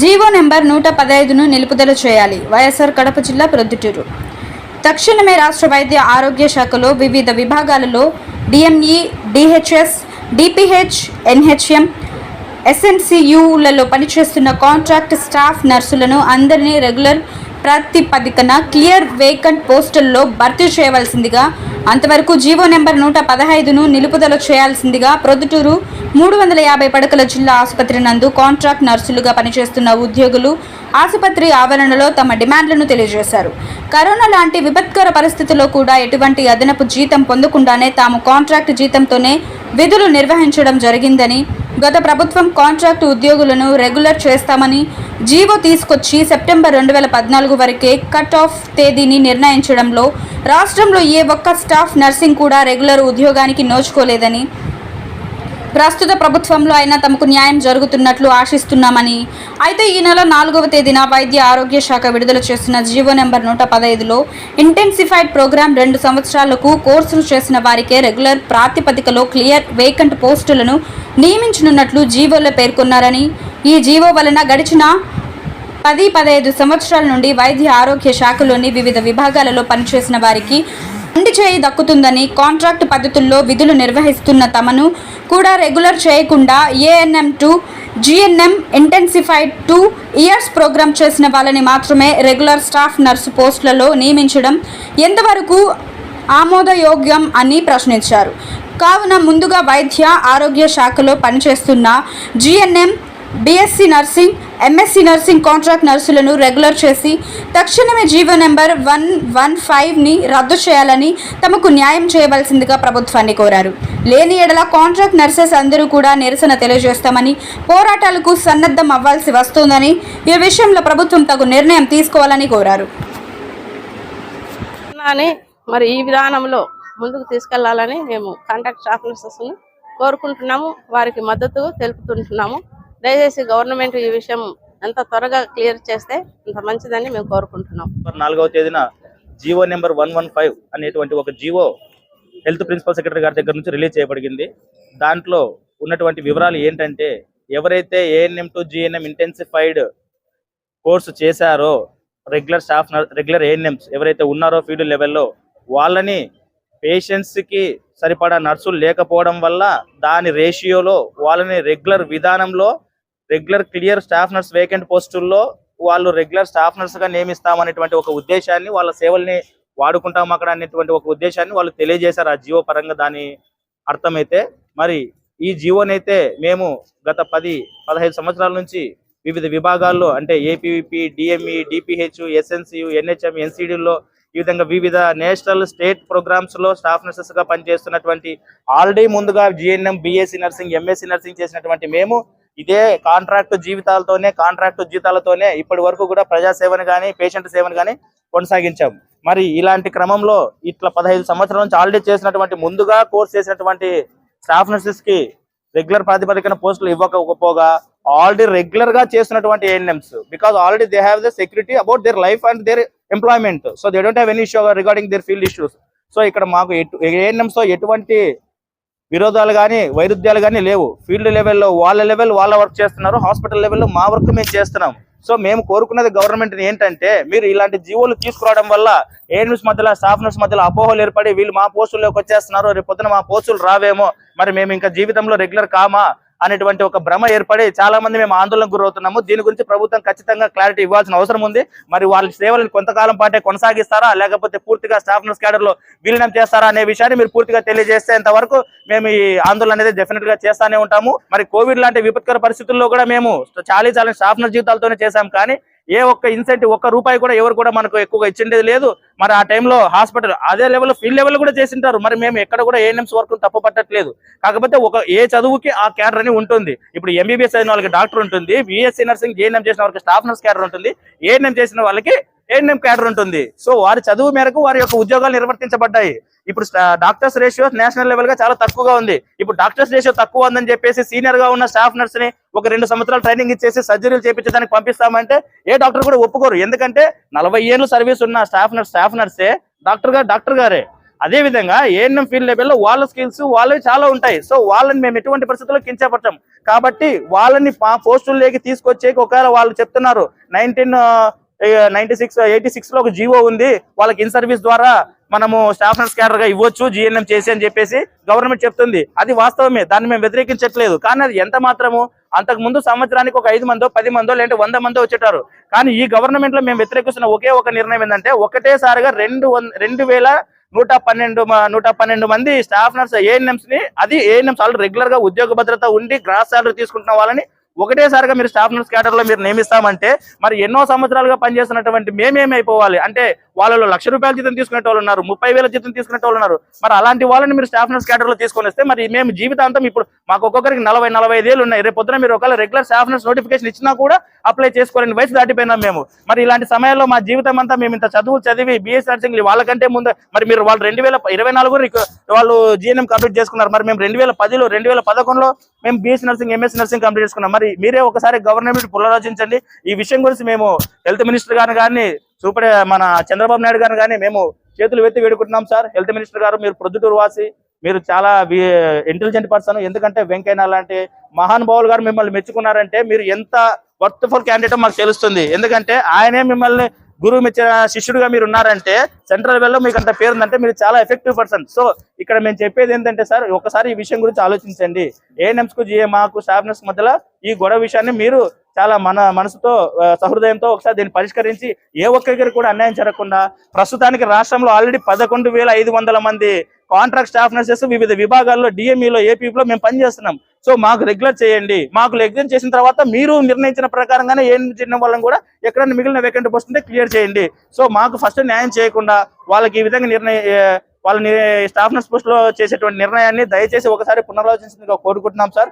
GO number నూట పదహైదును నిలుపుదల చేయాలి. వైఎస్ఆర్ కడప జిల్లా ప్రొద్దుటూరు. తక్షణమే రాష్ట్ర వైద్య ఆరోగ్య శాఖలో వివిధ విభాగాలలో డిఎంఈ డిహెచ్ఎస్ డిపిహెచ్ ఎన్హెచ్ఎం ఎస్ఎన్సియులలో పనిచేస్తున్న కాంట్రాక్ట్ స్టాఫ్ నర్సులను అందరినీ రెగ్యులర్ ప్రాతిపదికన క్లియర్ వేకెంట్ పోస్టుల్లో భర్తీ చేయవలసిందిగా అంతవరకు జీవో నెంబర్ నూట పదహైదును నిలుపుదల చేయాల్సిందిగా ప్రొద్దుటూరు మూడు వందల యాభై పడకల జిల్లా ఆసుపత్రి నందు కాంట్రాక్ట్ నర్సులుగా పనిచేస్తున్న ఉద్యోగులు ఆసుపత్రి ఆవరణలో తమ డిమాండ్లను తెలియజేశారు. కరోనా లాంటి విపత్కర పరిస్థితుల్లో కూడా ఎటువంటి అదనపు జీతం పొందకుండానే తాము కాంట్రాక్ట్ జీతంతోనే విధులు నిర్వహించడం జరిగిందని గత ప్రభుత్వం కాంట్రాక్ట్ ఉద్యోగులను రెగ్యులర్ చేస్తామని జీవో తీసుకొచ్చి సెప్టెంబర్ రెండు వేల పద్నాలుగు వరకే కట్ ఆఫ్ తేదీని నిర్ణయించడంలో రాష్ట్రంలో ఏ ఒక్క స్టాఫ్ నర్సింగ్ కూడా రెగ్యులర్ ఉద్యోగానికి నోచుకోలేదని ప్రస్తుత ప్రభుత్వంలో అయినా తమకు న్యాయం జరుగుతున్నట్లు ఆశిస్తున్నామని. అయితే ఈ నెల నాలుగవ తేదీన వైద్య ఆరోగ్య శాఖ విడుదల చేసిన జీవో నెంబర్ నూట పదహైదులో ఇంటెన్సిఫైడ్ ప్రోగ్రాం రెండు సంవత్సరాలకు కోర్సులు చేసిన వారికే రెగ్యులర్ ప్రాతిపదికలో క్లియర్ వేకెంట్ పోస్టులను నియమించనున్నట్లు జీవోలో పేర్కొన్నారని. ఈ జీవో వలన గడిచిన పది పదహైదు సంవత్సరాల నుండి వైద్య ఆరోగ్య శాఖలోని వివిధ విభాగాలలో పనిచేసిన వారికి అండి చేయి దక్కుతుందని కాంట్రాక్ట్ పద్ధతుల్లో విధులు నిర్వహిస్తున్న తమను కూడా రెగ్యులర్ చేయకుండా ANM to GNM intensified two years program చేసిన వాళ్ళని మాత్రమే రెగ్యులర్ స్టాఫ్ నర్సు పోస్టులలో నియమించడం ఎంతవరకు ఆమోదయోగ్యం అని ప్రశ్నించారు. కావున ముందుగా వైద్య ఆరోగ్య శాఖలో పనిచేస్తున్న GNM BSc nursing MSc nursing contract నర్సులను regular చేసి తక్షణమే జీవో నెంబర్ వన్ వన్ ఫైవ్ని రద్దు చేయాలని తమకు న్యాయం చేయవలసిందిగా ప్రభుత్వాన్ని కోరారు. లేని ఎడల కాంట్రాక్ట్ నర్సెస్ అందరూ కూడా నిరసన తెలియజేస్తామని పోరాటాలకు సన్నద్ధం అవ్వాల్సి వస్తుందని ఈ విషయంలో ప్రభుత్వం తగు నిర్ణయం తీసుకోవాలని కోరారు. మరి ఈ విధానంలో ముందుకు తీసుకెళ్ళాలని మేము కాంటాక్ట్ ఆఫీసర్స్ కోరుకుంటున్నాము. వారికి మద్దతు తెలుపుతుంటున్నాము. దయచేసి గవర్నమెంట్ ఈ విషయం ఎంత త్వరగా క్లియర్ చేస్తే అంత మంచిదని మేము కోరుకుంటున్నాం. నాలుగవ తేదీన GO number one one five అనేటువంటి ఒక జీవో హెల్త్ ప్రిన్సిపల్ సెక్రటరీ గారి దగ్గర నుంచి రిలీజ్ చేయబడింది దాంట్లో ఉన్నటువంటి వివరాలు ఏంటంటే ఎవరైతే ANM to GNM intensified course చేశారో రెగ్యులర్ స్టాఫ్ రెగ్యులర్ ఏఎన్ఎంస్ ఎవరైతే ఉన్నారో ఫీల్డ్ లెవెల్లో వాళ్ళని పేషెంట్స్కి సరిపడా నర్సులు లేకపోవడం వల్ల దాని రేషియోలో వాళ్ళని రెగ్యులర్ విధానంలో regular clear staff nurse vacant పోస్టుల్లో వాళ్ళు రెగ్యులర్ స్టాఫ్ నర్స్గా నియమిస్తామనేటువంటి ఒక ఉద్దేశాన్ని వాళ్ళ సేవల్ని వాడుకుంటాం అక్కడ అనేటువంటి ఒక ఉద్దేశాన్ని వాళ్ళు తెలియజేశారు ఆ జీవో పరంగా దాని అర్థమైతే. మరి ఈ జీవోనైతే మేము గత పది పదహైదు సంవత్సరాల నుంచి వివిధ విభాగాల్లో అంటే APP DME DPH SNCU NHM ఎన్సిడిల్లో ఈ విధంగా వివిధ నేషనల్ స్టేట్ ప్రోగ్రామ్స్లో స్టాఫ్ నర్సెస్గా పనిచేస్తున్నటువంటి ఆల్రెడీ ముందుగా GNM BSc nursing MSc nursing చేసినటువంటి మేము ఇదే కాంట్రాక్ట్ జీవితాలతోనే కాంట్రాక్ట్ జీతాలతోనే ఇప్పటి వరకు కూడా ప్రజా సేవను కానీ పేషెంట్ సేవను కానీ కొనసాగించాం. మరి ఇలాంటి క్రమంలో ఇట్లా పదహైదు సంవత్సరాల నుంచి ఆల్రెడీ చేసినటువంటి ముందుగా కోర్స్ చేసినటువంటి స్టాఫ్ నర్సెస్కి రెగ్యులర్ ప్రాతిపదికన పోస్టులు ఇవ్వకపోగా ఆల్రెడీ రెగ్యులర్గా చేస్తున్నటువంటి ANMs because already they have the security about their life and their employment so they don't have any issue regarding their field issues so ఇక్కడ మాకు ఎటు ఏఎన్ఎంస్ ఎటువంటి విరోధాలు కానీ వైరుధ్యాలు కానీ లేవు. ఫీల్డ్ లెవెల్లో వాళ్ళ లెవెల్ వాళ్ళ వర్క్ చేస్తున్నారు. హాస్పిటల్ లెవెల్లో మా వర్క్ మేము చేస్తున్నాం. సో మేము కోరుకున్నది గవర్నమెంట్ ఏంటంటే మీరు ఇలాంటి జీవోలు తీసుకురావడం వల్ల ఏఎన్ఎస్ మధ్యలో స్టాఫ్ నర్స్ మధ్యలో అపోహలు ఏర్పడి వీళ్ళు మా పోస్టుల్లోకి వచ్చేస్తున్నారు. రేపు పొద్దున మా పోస్టులు రావేమో. మరి మేము ఇంకా జీవితంలో రెగ్యులర్ కామా? అనేటువంటి ఒక భ్రమ ఏర్పడి చాలా మంది మేము ఆందోళనకు గురవుతున్నాము. దీని గురించి ప్రభుత్వం ఖచ్చితంగా క్లారిటీ ఇవ్వాల్సిన అవసరం ఉంది. మరి వాళ్ళ సేవలను కొంతకాలం పాటే కొనసాగిస్తారా? లేకపోతే పూర్తిగా స్టాఫ్ నర్స్ క్యాడర్లో విలీనం చేస్తారా అనే విషయాన్ని మీరు పూర్తిగా తెలియజేస్తే వరకు మేము ఈ ఆందోళన అనేది డెఫినెట్గా చేస్తానే ఉంటాము. మరి కోవిడ్ లాంటి విపత్కర పరిస్థితుల్లో కూడా మేము చాలా చాలా స్టాఫ్ నర్స్ జీవితాలతోనే చేశాం. కానీ ఏ ఒక్క ఇన్సెంటివ్ ఒక్క రూపాయి కూడా ఎవరు కూడా మనకు ఎక్కువగా ఇచ్చిండేది లేదు. మరి ఆ టైంలో హాస్పిటల్ అదే లెవెల్ ఫీల్డ్ లెవెల్ కూడా చేసింటారు. మరి మేము ఎక్కడ కూడా ఏఎన్ఎంస్ వర్క్ తప్పు పట్టట్లేదు కాకపోతే ఒక ఏ చదువుకి ఆ క్యాడర్ అని ఉంటుంది. ఇప్పుడు ఎంబీబీఎస్ అయిన వాళ్ళకి డాక్టర్ ఉంటుంది. బీఎస్సీ నర్సింగ్ ఏఎన్ఎం చేసిన వాళ్ళకి స్టాఫ్ నర్స్ క్యాడర్ ఉంటుంది. ఏఎన్ఎం చేసిన వాళ్ళకి ఏఎన్ఎం క్యాడర్ ఉంటుంది. సో వారి చదువు మేరకు వారి యొక్క ఉద్యోగాలు నిర్వర్తించబడ్డాయి. ఇప్పుడు డాక్టర్స్ రేషియో నేషనల్ లెవెల్గా చాలా తక్కువగా ఉంది. ఇప్పుడు డాక్టర్స్ రేషియో తక్కువ ఉందని చెప్పేసి సీనియర్గా ఉన్న స్టాఫ్ నర్స్ని ఒక రెండు సంవత్సరాలు ట్రైనింగ్ ఇచ్చేసి సర్జరీలు చేపించడానికి పంపిస్తామంటే ఏ డాక్టర్ కూడా ఒప్పుకోరు. ఎందుకంటే నలభై ఏళ్ళు సర్వీస్ ఉన్న స్టాఫ్ నర్స్ స్టాఫ్ నర్సే డాక్టర్ గారు. డాక్టర్ గారే అదే విధంగా ఏఎన్ఎం ఫీల్డ్ లెవెల్లో వాళ్ళ స్కిల్స్ వాళ్ళవి చాలా ఉంటాయి. సో వాళ్ళని మేము ఎటువంటి పరిస్థితుల్లో కించపరచం. కాబట్టి వాళ్ళని పోస్టుల్లోకి తీసుకొచ్చేకి ఒకవేళ వాళ్ళు చెప్తున్నారు నైన్టీన్ నైన్టీ సిక్స్ ఎయిటీ సిక్స్లో ఒక జీవో ఉంది. వాళ్ళకి ఇన్ సర్వీస్ ద్వారా మనము స్టాఫ్ నర్స్ క్యాడర్గా ఇవ్వచ్చు జిఎన్ఎం చేసి అని చెప్పేసి గవర్నమెంట్ చెప్తుంది. అది వాస్తవమే. దాన్ని మేము వ్యతిరేకించట్లేదు. కానీ అది ఎంత మాత్రము? అంతకు ముందు సంవత్సరానికి ఒక ఐదు మందో పది మందో లేదంటే వంద మందో వచ్చేటారు. కానీ ఈ గవర్నమెంట్లో మేము వ్యతిరేకిస్తున్న ఒకే ఒక నిర్ణయం ఏంటంటే ఒకటేసారిగా రెండు రెండు వేల నూట పన్నెండు మ- నూట పన్నెండు మంది స్టాఫ్ నర్స్ ఏఎన్ఎంస్ని అది ఏఎన్ఎంస్ ఆల్రెడీ రెగ్యులర్గా ఉద్యోగ భద్రత ఉండి గ్రాస్ సాలరీ తీసుకుంటున్న వాళ్ళని ఒకటేసారిగా మీరు స్టాఫ్ నర్స్ క్యాటర్లో మీరు నియమిస్తామంటే మరి ఎన్నో సంవత్సరాలుగా పనిచేస్తున్నటువంటి మేమేమి అయిపోవాలి అంటే వాళ్ళలో లక్ష రూపాయల జీతం తీసుకునే వాళ్ళు ఉన్నారు ముప్పై వేల జీతం తీసుకునే వాళ్ళు ఉన్నారు. మరి అలాంటి వాళ్ళని మీరు స్టాఫ్ నర్స్ క్యాడర్లో తీసుకొని వస్తే మరి మేము జీవితాంతం ఇప్పుడు మాకు ఒక్కొక్కరికి నలభై నలభై ఐదు ఉన్నాయి. రేపు పొద్దున మీరు ఒకవేళ రెగ్యులర్ స్టాఫ్ నర్స్ నోటిఫికేషన్ ఇచ్చినా కూడా అప్లై చేసుకోలేని వయసు దాటిపోయినాం మేము. మరి ఇలాంటి సమయాల్లో మా జీవితం అంతా మేము ఇంత చదువు చదివి బిఎస్ నర్సింగ్ వాళ్ళకంటే ముందు మరి మీరు వాళ్ళు రెండు వేల ఇరవై నాలుగు వాళ్ళు జీఎన్ఎం కంప్లీట్ చేసుకున్నారు. మరి మేము రెండు వేల పదిలో రెండు వేల పదకొండులో మేము BS nursing MS nursing complete చేసుకున్నాం. మరి మీరే ఒకసారి గవర్నమెంట్ పునరాలోచించండి. ఈ విషయం గురించి మేము హెల్త్ మినిస్టర్ గారిని కానీ సూపర్ మన చంద్రబాబు నాయుడు గారు కానీ మేము చేతులు వెత్తి వేడుకుంటున్నాం సార్. హెల్త్ మినిస్టర్ గారు మీరు ప్రొద్దుటూరు వాసి మీరు చాలా ఇంటెలిజెంట్ పర్సన్. ఎందుకంటే వెంకయ్య లాంటి మహానుభావులు గారు మిమ్మల్ని మెచ్చుకున్నారంటే మీరు ఎంత వర్త్ఫుల్ క్యాండిడేట్ మాకు తెలుస్తుంది. ఎందుకంటే ఆయనే మిమ్మల్ని గురువు మెచ్చిన శిష్యుడిగా మీరు ఉన్నారంటే సెంట్రల్ లెవెల్లో మీకు అంత పేరుందంటే మీరు చాలా ఎఫెక్టివ్ పర్సన్ సో ఇక్కడ మేము చెప్పేది ఏంటంటే సార్ ఒకసారి ఈ విషయం గురించి ఆలోచించండి. ఏఎన్ఎంస్కు జిఏ మాకు సాబ్నెస్ మధ్యలో ఈ గొడవ విషయాన్ని మీరు చాలా మన మనసుతో సహృదయంతో ఒకసారి దీన్ని పరిష్కరించి ఏ ఒక్కరికి కూడా అన్యాయం జరగకుండా ప్రస్తుతానికి రాష్ట్రంలో ఆల్రెడీ పదకొండు వేల ఐదు వందల మంది కాంట్రాక్ట్ స్టాఫ్ నర్సెస్ వివిధ విభాగాల్లో డిఎంఈలో ఏపీలో మేము పనిచేస్తున్నాం. సో మాకు రెగ్యులర్ చేయండి. మాకు రెగ్యులర్ చేసిన తర్వాత మీరు నిర్ణయించిన ప్రకారంగానే ఏం చేయడం వల్ల కూడా ఎక్కడైనా మిగిలిన వేకెంట్ పోస్ట్ ఉంటే క్లియర్ చేయండి. సో మాకు ఫస్ట్ న్యాయం చేయకుండా వాళ్ళకి ఈ విధంగా నిర్ణయ వాళ్ళని స్టాఫ్ నర్స్ పోస్ట్లో చేసేటువంటి నిర్ణయాన్ని దయచేసి ఒకసారి పునరాలోచించిందిగా కోరుకుంటున్నాం సార్